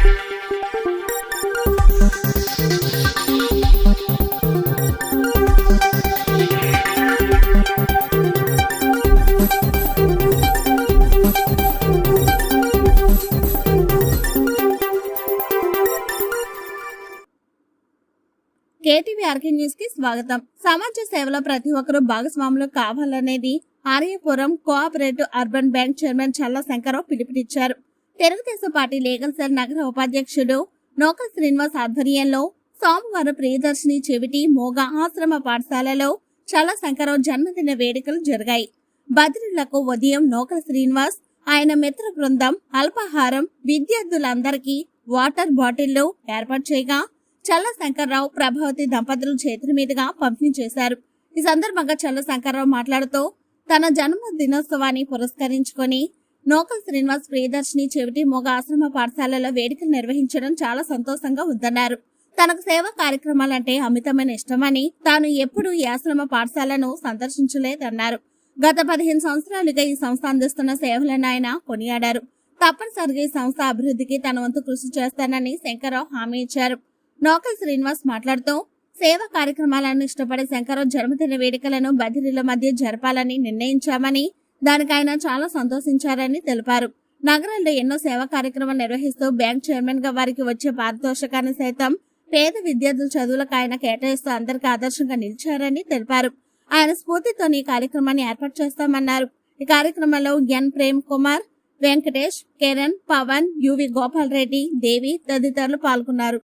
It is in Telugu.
కేటీవీ ఆర్కే న్యూస్కి స్వాగతం. సమాజ సేవలో ప్రతి ఒక్కరూ భాగస్వాములు కావాలనేది Aryapuram cooperative urban bank chairman Challa Shankararao పిలుపునిచ్చారు. తెలుగుదేశం పార్టీ లీగల్ సెల్ నగర ఉపాధ్యక్షుడు నోకల్ శ్రీనివాస్ ఆధ్వర్యంలో సోమవారం ప్రియదర్శిని చెవిటి మోగ ఆశ్రమ పాఠశాలలో చల్ల శంకరరావు జన్మదిన వేడుకలు జరిగాయి. భద్రులకు ఉదయం నోకల శ్రీనివాస్ ఆయన మిత్ర బృందం అల్పాహారం విద్యార్థులందరికీ వాటర్ బాటిళ్ళు ఏర్పాటు చేయగా చల్ల శంకర్రావు ప్రభావతి దంపతులు చేతుల మీదుగా పంపిణీ చేశారు. ఈ సందర్భంగా చల్ల శంకర్రావు మాట్లాడుతూ తన జన్మ దినోత్సవాన్ని పురస్కరించుకొని నోకల్ శ్రీనివాస్ ప్రియదర్శిని చెవిటి మొగ ఆశ్రమ పాఠశాలలో వేడుకలు నిర్వహించడం చాలా సంతోషంగా ఉందన్నారు. తనకు సేవా కార్యక్రమాలంటే అమితమైన ఇష్టమని తాను ఎప్పుడూ ఈ ఆశ్రమ పాఠశాలను సందర్శించలేదన్నారు. గత పదిహేను సంవత్సరాలుగా ఈ సంస్థ అందిస్తున్న సేవలను ఆయన కొనియాడారు. తప్పనిసరిగా ఈ సంస్థ అభివృద్ధికి తన వంతు కృషి చేస్తానని శంకరరావు హామీ ఇచ్చారు. నోకల్ శ్రీనివాస్ మాట్లాడుతూ సేవా కార్యక్రమాలను ఇష్టపడే శంకరరావు జన్మదిన వేడుకలను బదిలీల మధ్య జరపాలని నిర్ణయించామని దానికి ఆయన చాలా సంతోషించారని తెలిపారు. నగరంలో ఎన్నో సేవా కార్యక్రమాలు నిర్వహిస్తూ బ్యాంక్ చైర్మన్గా వారికి వచ్చే పారితోషికాన్ని సైతం పేద విద్యార్థుల చదువులకు ఆయన కేటాయిస్తూ అందరికీ ఆదర్శంగా నిలిచారని తెలిపారు. ఆయన స్ఫూర్తితో ఈ కార్యక్రమాన్ని ఏర్పాటు చేస్తామన్నారు. ఈ కార్యక్రమంలో N. Prem Kumar Venkatesh Kiran Pavan U V Gopal Reddy Devi తదితరులు పాల్గొన్నారు.